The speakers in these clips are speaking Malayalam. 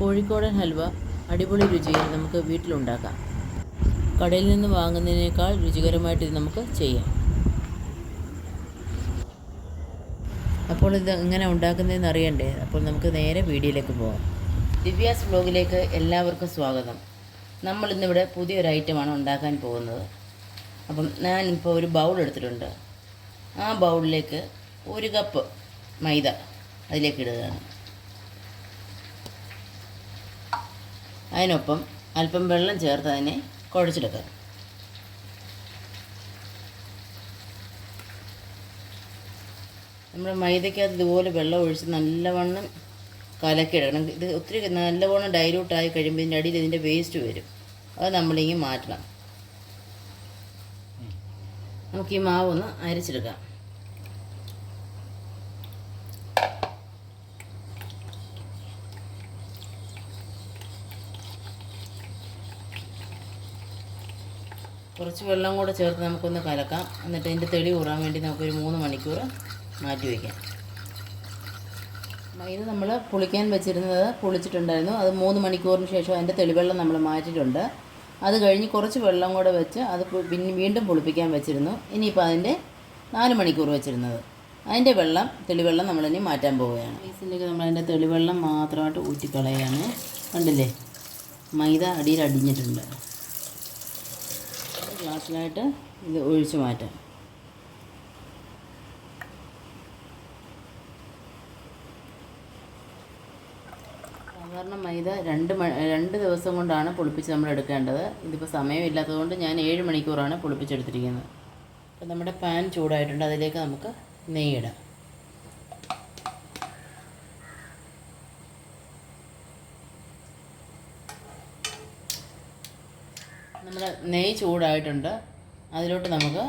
കോഴിക്കോടൻ ഹൽവ അടിപൊളി രുചിയിൽ നമുക്ക് വീട്ടിലുണ്ടാക്കാം. കടയിൽ നിന്ന് വാങ്ങുന്നതിനേക്കാൾ രുചികരമായിട്ട് ഇത് നമുക്ക് ചെയ്യാം. അപ്പോൾ ഇത് എങ്ങനെ ഉണ്ടാക്കുന്നതെന്ന് അറിയണ്ടേ? അപ്പോൾ നമുക്ക് നേരെ വീഡിയോയിലേക്ക് പോകാം ദിവ്യാസ് ബ്ലോഗിലേക്ക് എല്ലാവർക്കും സ്വാഗതം. നമ്മൾ ഇന്നിവിടെ പുതിയൊരു ഐറ്റമാണ് ഉണ്ടാക്കാൻ പോകുന്നത്. അപ്പം ഞാനിപ്പോൾ ഒരു ബൗൾ എടുത്തിട്ടുണ്ട്. ആ ബൗളിലേക്ക് ഒരു കപ്പ് മൈദ അതിലേക്ക് ഇടുകയാണ്. അതിനൊപ്പം അല്പം വെള്ളം ചേർത്ത് അതിനെ കുഴച്ചെടുക്കാം നമ്മുടെ മൈദയ്ക്കകത്ത് ഇതുപോലെ വെള്ളം ഒഴിച്ച് നല്ലവണ്ണം കലക്കിയിടണം ഇത് ഒത്തിരി നല്ലവണ്ണം ഡൈലൂട്ടായി കഴിയുമ്പോൾ ഇതിന്റെ അടിയിൽ ഇതിന്റെ വേസ്റ്റ് വരും. അത് നമ്മളിങ്ങനെ മാറ്റണം. നമുക്ക് ഈ മാവ് ഒന്ന് അരച്ചെടുക്കാം. കുറച്ച് വെള്ളം കൂടെ ചേർത്ത് നമുക്കൊന്ന് കലക്കാം. എന്നിട്ട് അതിന്റെ തെളി കൂറാൻ വേണ്ടി നമുക്കൊരു മൂന്ന് മണിക്കൂർ മാറ്റി വയ്ക്കാം ഇത് നമ്മൾ പുളിക്കാൻ വെച്ചിരുന്നത് പുളിച്ചിട്ടുണ്ടായിരുന്നു. അത് മൂന്ന് മണിക്കൂറിന് ശേഷം അതിന്റെ തെളിവെള്ളം നമ്മൾ മാറ്റിയിട്ടുണ്ട്. അത് കഴിഞ്ഞ് കുറച്ച് വെള്ളം കൂടെ വെച്ച് അത് പിന്നെ വീണ്ടും പുളിപ്പിക്കാൻ വെച്ചിരുന്നു. ഇനിയിപ്പോൾ അതിന്റെ നാല് മണിക്കൂർ വെച്ചിരുന്നത്. അതിന്റെ വെള്ളം തെളിവെള്ളം നമ്മളിനി മാറ്റാൻ പോവുകയാണ്. പീസിലേക്ക് നമ്മൾ അതിന്റെ തെളിവെള്ളം മാത്രമായിട്ട് ഊറ്റിക്കളയാണ്. കണ്ടില്ലേ? മൈദ അടിയിൽ അടിഞ്ഞിട്ടുണ്ട്. ഗ്ലാസ്സിലായിട്ട് ഇത് ഒഴിച്ച് മാറ്റാം. സാധാരണ മൈദ രണ്ട് രണ്ട് ദിവസം കൊണ്ടാണ് പുളിപ്പിച്ച് നമ്മൾ എടുക്കേണ്ടത്. ഇതിപ്പോൾ സമയമില്ലാത്തതുകൊണ്ട് ഞാൻ ഏഴ് മണിക്കൂറാണ് പുളിപ്പിച്ചെടുത്തിരിക്കുന്നത്. അപ്പോൾ നമ്മുടെ പാൻ ചൂടായിട്ടുണ്ട് അതിലേക്ക് നമുക്ക് നെയ്യിടാം നമ്മുടെ നെയ്യ് ചൂടായിട്ടുണ്ട്. അതിലോട്ട് നമുക്ക്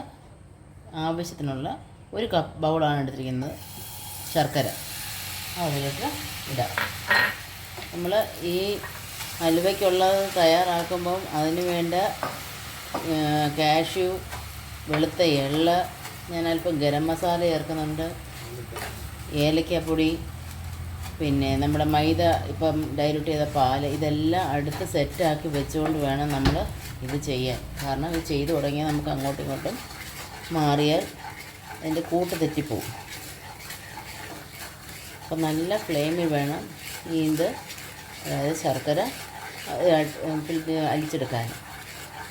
ആവശ്യത്തിനുള്ള ഒരു കപ്പ് ബൗളാണ് എടുത്തിരിക്കുന്നത്. ശർക്കര. അതിലോട്ട് ഇടാം. നമ്മൾ ഈ ഹലുവയ്ക്കുള്ളത് തയ്യാറാക്കുമ്പം അതിന് വേണ്ട കാഷ്യൂ വെളുത്ത എള്ള് ഞാൻ അല്പം ഗരം മസാല ചേർക്കുന്നുണ്ട്. ഏലക്കപ്പൊടി പിന്നെ നമ്മുടെ മൈദ ഇപ്പം ഡൈലൂട്ട് ചെയ്ത പാൽ ഇതെല്ലാം അടുത്ത് സെറ്റാക്കി വെച്ചുകൊണ്ട് വേണം നമ്മൾ ഇത് ചെയ്യാൻ. കാരണം ഇത് ചെയ്തു തുടങ്ങിയാൽ നമുക്ക് അങ്ങോട്ടും ഇങ്ങോട്ടും മാറിയാൽ അതിന്റെ കൂട്ട് തെറ്റിപ്പോവും. അപ്പം നല്ല ഫ്ലെയിമിൽ വേണം ഈ ഇത് അതായത് ശർക്കര അലിച്ചെടുക്കാൻ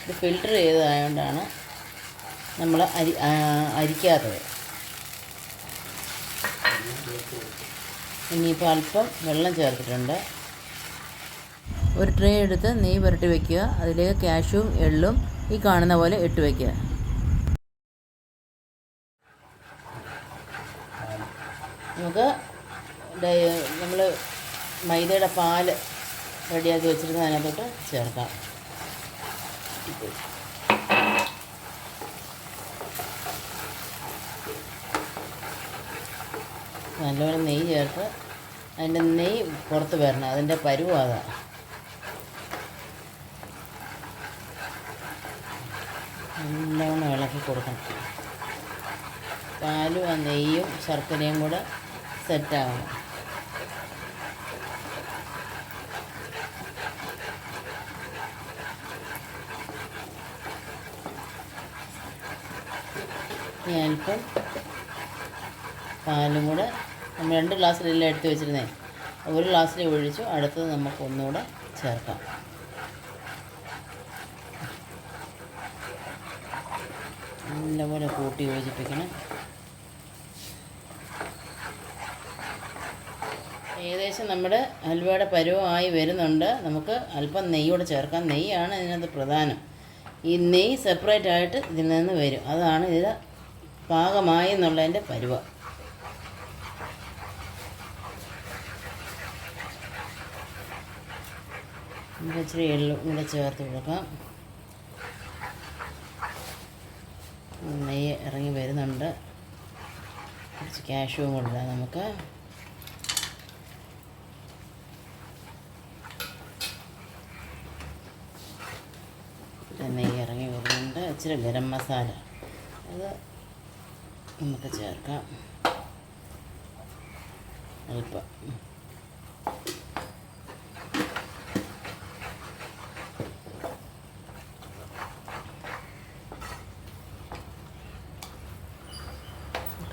ഇത് ഫിൽട്ടർ ചെയ്തതായതുകൊണ്ടാണ് നമ്മൾ അരി അരിക്കാത്തത്. ഇനിയിപ്പോൾ അല്പം വെള്ളം ചേർത്തിട്ടുണ്ട്. ഒരു ട്രേ എടുത്ത് നെയ്യ് പുരട്ടി വയ്ക്കുക അതിലേക്ക് കാഷ്യൂവും എള്ളും ഈ കാണുന്ന പോലെ ഇട്ട് വയ്ക്കുക നമുക്ക് നമ്മൾ മൈദയുടെ പാൽ റെഡിയാക്കി വെച്ചിരുന്ന അതിനകത്തോട്ട് ചേർക്കാം. നല്ലപോലെ നെയ്യ് ചേർത്ത് അതിന്റെ നെയ് പുറത്ത് വരണം. അതിന്റെ പരുവാത നല്ലവണ്ണം ഇളക്കി കൊടുക്കണം. പാലും ആ നെയ്യും ശർക്കരയും കൂടെ സെറ്റാകണം ഇനി അല്പം പാലും കൂടെ നമ്മൾ രണ്ട് ഗ്ലാസ്സിലെല്ലാം എടുത്ത് വെച്ചിരുന്നേ. ഒരു ഗ്ലാസ്സിൽ ഒഴിച്ചു അടുത്തത് നമുക്ക് ഒന്നുകൂടെ ചേർക്കാം. നല്ലപോലെ കൂട്ടി യോജിപ്പിക്കണം. ഏകദേശം നമ്മുടെ ഹൽവയുടെ പരുവമായി വരുന്നുണ്ട്. നമുക്ക് അല്പം നെയ്യോടെ ചേർക്കാം. നെയ്യാണ് ഇതിനകത്ത് പ്രധാനം. ഈ നെയ്യ് സെപ്പറേറ്റ് ആയിട്ട് ഇതിൽ നിന്ന് വരും. അതാണ് ഇതിൽ പാകമായി എന്നുള്ളതിന്റെ പരുവ. നമുക്ക് ഇച്ചിരി എള്ളും കൂടെ ചേർത്ത് കൊടുക്കാം. നെയ്യ് ഇറങ്ങി വരുന്നുണ്ട്. കുറച്ച് ക്യാഷും കൂടെ ഇടാം നമുക്ക്. നെയ്യ് ഇറങ്ങി വരുന്നുണ്ട്. ഇച്ചിരി ഗരം മസാല അത് നമുക്ക് ചേർക്കാം. അല്പം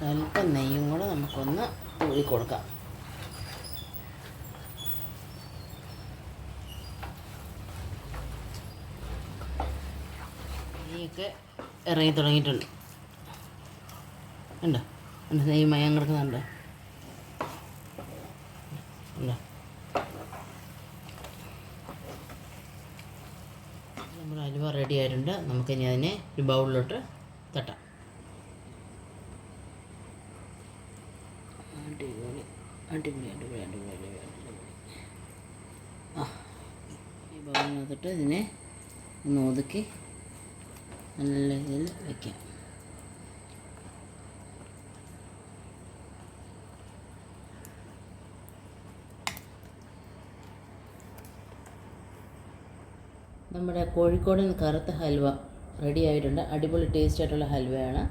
ഒരല്പം നെയ്യും കൂടെ നമുക്കൊന്ന് തൂവി കൊടുക്കാം. നെയ്യൊക്കെ ഇറങ്ങി തുടങ്ങിയിട്ടുണ്ട്. ഉണ്ടോ ഉണ്ട് നെയ്യ് മയം കിടക്കുന്നുണ്ടോ? നമ്മുടെ അലുവ റെഡി ആയിട്ടുണ്ട്. നമുക്കിനി അതിനെ ഒരു ബൗളിലോട്ട് തട്ടാം. അടിപൊളി അടിപൊളി അടിപൊളി അടിപൊളി ആ ഈ ബൗളിനകത്തിട്ട് ഇതിനെ ഒന്ന് ഒതുക്കി നല്ല രീതിയിൽ വയ്ക്കാം നമ്മുടെ കോഴിക്കോടൻ കറുത്ത ഹൽവ റെഡി ആയിട്ടുണ്ട്. അടിപൊളി ടേസ്റ്റ് ആയിട്ടുള്ള ഹൽവയാണ്.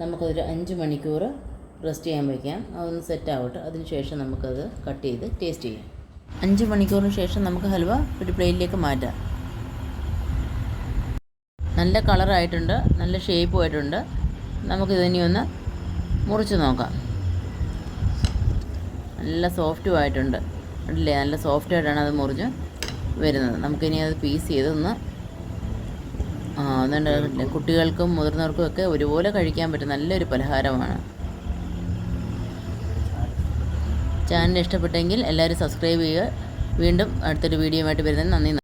നമുക്കതൊരു അഞ്ച് മണിക്കൂർ റെസ്റ്റ് ചെയ്യാൻ വയ്ക്കാം. അതൊന്ന് സെറ്റ് ആവട്ടെ. അതിന് ശേഷം നമുക്കത് കട്ട് ചെയ്ത് ടേസ്റ്റ് ചെയ്യാം. അഞ്ച് മണിക്കൂറിന് ശേഷം നമുക്ക് ഹൽവ ഒരു പ്ലേറ്റിലേക്ക് മാറ്റാം. നല്ല കളറായിട്ടുണ്ട് നല്ല ഷേപ്പും ആയിട്ടുണ്ട്. നമുക്കിതിനി ഒന്ന് മുറിച്ച് നോക്കാം. നല്ല സോഫ്റ്റും ആയിട്ടുണ്ട്. അല്ലേ നല്ല സോഫ്റ്റ് ആയിട്ടാണ് അത് മുറിച്ച് വരുന്നത്. നമുക്കിനി അത് പീസ് ചെയ്തൊന്ന് ആ അതുകൊണ്ട് കുട്ടികൾക്കും മുതിർന്നവർക്കും ഒക്കെ ഒരുപോലെ കഴിക്കാൻ പറ്റും. നല്ലൊരു പലഹാരമാണ്. ചാനൽ ഇഷ്ടപ്പെട്ടെങ്കിൽ എല്ലാവരും സബ്സ്ക്രൈബ് ചെയ്യുക. വീണ്ടും അടുത്തൊരു വീഡിയോ ആയിട്ട് വരുന്നത് നന്ദി.